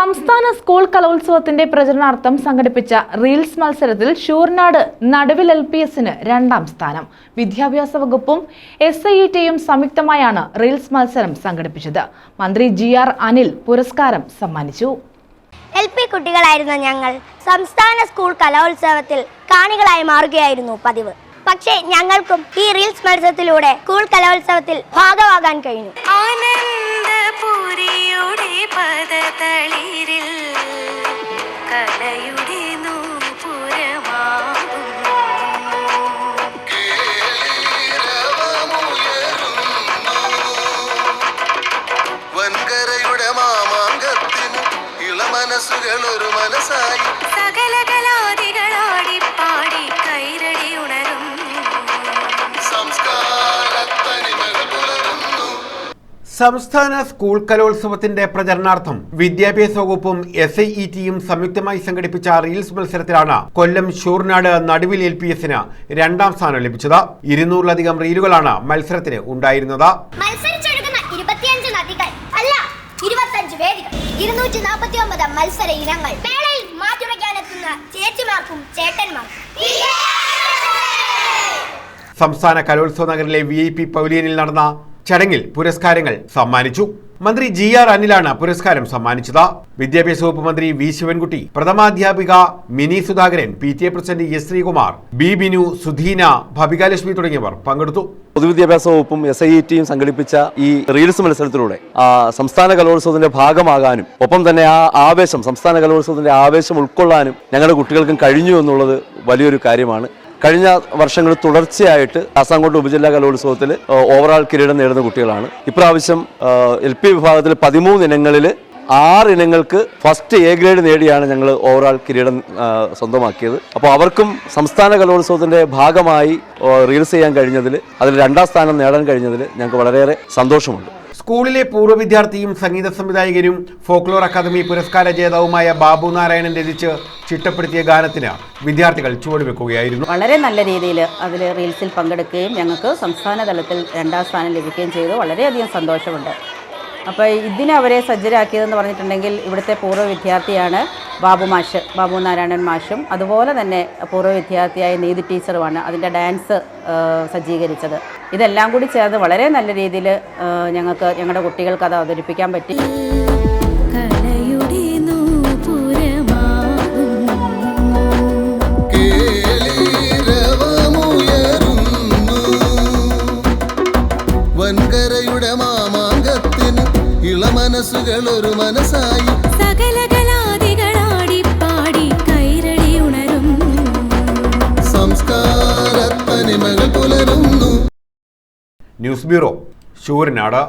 സംസ്ഥാന സ്കൂൾ കലോത്സവത്തിന്റെ പ്രചരണാർത്ഥം സംഘടിപ്പിച്ച റീൽസ് മത്സരത്തിൽ ഷൂർനാട് നടുവിൽ എൽ പി എസിന് രണ്ടാം സ്ഥാനം. വിദ്യാഭ്യാസ വകുപ്പും എസ് ഐ ടിയും സംയുക്തമായാണ് റീൽസ് മത്സരം സംഘടിപ്പിച്ചത്. മന്ത്രി ജി ആർ അനിൽ പുരസ്കാരം സമ്മാനിച്ചു. എൽ പി കുട്ടികളായിരുന്ന ഞങ്ങൾ സംസ്ഥാന സ്കൂൾ കലോത്സവത്തിൽ കാണികളായി മാറുകയായിരുന്നു പതിവ്. പക്ഷേ ഞങ്ങൾക്കും ഈ റീൽസ് മത്സരത്തിലൂടെ സ്കൂൾ കലോത്സവത്തിൽ ഭാഗമാകാൻ കഴിഞ്ഞു. ആനന്ദപുരിയുടെ പദതളിരിൽ വൻകരയുടെ മാമാങ്കത്തിന് ഇളമനസ്സുകൾ ഒരു മനസ്സായി. സകല കലാദികളാടി പാടി കൈരടി ഉണരും. സംസ്ഥാന സ്കൂൾ കലോത്സവത്തിന്റെ പ്രചരണാർത്ഥം വിദ്യാഭ്യാസ വകുപ്പും എസ് ഐ ഇ ടിയും സംയുക്തമായി സംഘടിപ്പിച്ച റീൽസ് മത്സരത്തിലാണ് കൊല്ലം ഷൂർനാട് നടുവിൽ എൽ പി എസിന് രണ്ടാം സ്ഥാനം ലഭിച്ചത്. ഇരുന്നൂറിലധികം റീലുകളാണ് മത്സരത്തിന് ഉണ്ടായിരുന്നത്. മത്സരിച്ചൊഴുകുന്ന ഇരുന്നൂറ്റി നാൽപ്പത്തി ഒമ്പത് മത്സര ഇനങ്ങൾ. മേളയിൽ മാറ്റുരയ്ക്കാനെത്തുന്ന ചേച്ചിമാർക്കും ചേട്ടന്മാർക്കും. സംസ്ഥാന കലോത്സവ നഗറിലെ വി ഐ പി പവലിയനിൽ നടന്ന ചടങ്ങിൽ പുരസ്കാരങ്ങൾ സമ്മാനിച്ചു. മന്ത്രി ജി ആർ അനിലാണ് പുരസ്കാരം സമ്മാനിച്ചത്. വിദ്യാഭ്യാസ വകുപ്പ് മന്ത്രി V Sivankutty പ്രഥമാധ്യാപിക Mini Sudhakaran P T A president S Sreekumar B Binu Sudheena Bhavikalakshmi തുടങ്ങിയവർ പങ്കെടുത്തു. പൊതുവിദ്യാഭ്യാസ വകുപ്പും എസ് ഐ ടിയും സംഘടിപ്പിച്ച ഈ റീൽസ് മത്സരത്തിലൂടെ സംസ്ഥാന കലോത്സവത്തിന്റെ ഭാഗമാകാനും ഒപ്പം തന്നെ ആ ആവേശം സംസ്ഥാന കലോത്സവത്തിന്റെ ആവേശം ഉൾക്കൊള്ളാനും ഞങ്ങളുടെ കുട്ടികൾക്കും കഴിഞ്ഞു എന്നുള്ളത് വലിയൊരു കാര്യമാണ്. കഴിഞ്ഞ വർഷങ്ങൾ തുടർച്ചയായിട്ട് കാസർഗോഡ് ഉപജില്ലാ കലോത്സവത്തിൽ ഓവറോൾ കിരീടം നേടുന്ന കുട്ടികളാണ്. ഇപ്രാവശ്യം എൽ പി വിഭാഗത്തിൽ പതിമൂന്ന് ഇനങ്ങളിൽ ആറ് ഇനങ്ങൾക്ക് ഫസ്റ്റ് എ ഗ്രേഡ് നേടിയാണ് ഞങ്ങൾ ഓവറോൾ കിരീടം സ്വന്തമാക്കിയത്. അപ്പോൾ അവർക്കും സംസ്ഥാന കലോത്സവത്തിന്റെ ഭാഗമായി റീൽസ് ചെയ്യാൻ കഴിഞ്ഞതിൽ അതിൽ രണ്ടാം സ്ഥാനം നേടാൻ കഴിഞ്ഞതിൽ ഞങ്ങൾക്ക് വളരെയേറെ സന്തോഷമുണ്ട്. സ്കൂളിലെ പൂർവ വിദ്യാർത്ഥിയും സംഗീത സംവിധായകനും ഫോക്ലോർ അക്കാദമി പുരസ്കാര ജേതാവുമായ ബാബു നാരായണൻ രചിച്ച് ചിട്ടപ്പെടുത്തിയ ഗാനത്തിന് വിദ്യാർത്ഥികൾ ചുവടുവെക്കുകയായിരുന്നു. വളരെ നല്ല രീതിയിൽ അതിൽ റീൽസിൽ പങ്കെടുക്കുകയും ഞങ്ങൾക്ക് സംസ്ഥാന തലത്തിൽ രണ്ടാം സ്ഥാനം ലഭിക്കുകയും ചെയ്തു. വളരെയധികം സന്തോഷമുണ്ട്. അപ്പോൾ ഇതിനെ അവരെ സജ്ജരാക്കിയതെന്ന് പറഞ്ഞിട്ടുണ്ടെങ്കിൽ ഇവിടുത്തെ പൂർവ വിദ്യാർത്ഥിയാണ് ബാബു മാഷ് ബാബു നാരായണൻ മാഷും. അതുപോലെ തന്നെ പൂർവ വിദ്യാർത്ഥിയായ നീതി ടീച്ചറുമാണ് അതിന്റെ ഡാൻസ് സജ്ജീകരിച്ചത്. ഇതെല്ലാം കൂടി ചേർന്ന് വളരെ നല്ല രീതിയിൽ ഞങ്ങൾക്ക് ഞങ്ങളുടെ കുട്ടികൾക്ക് അത് അവതരിപ്പിക്കാൻ പറ്റി. കലയുടെ നൂപുരമാകും. കേളിരവമുയരുന്നു. വൻകരയുടെ മാമാങ്കത്തിന് ഇളമനസ്സുകൾ ഒരു മനസ്സായി. സകല ന്യൂസ് ബ്യൂറോ ശൂരനാട്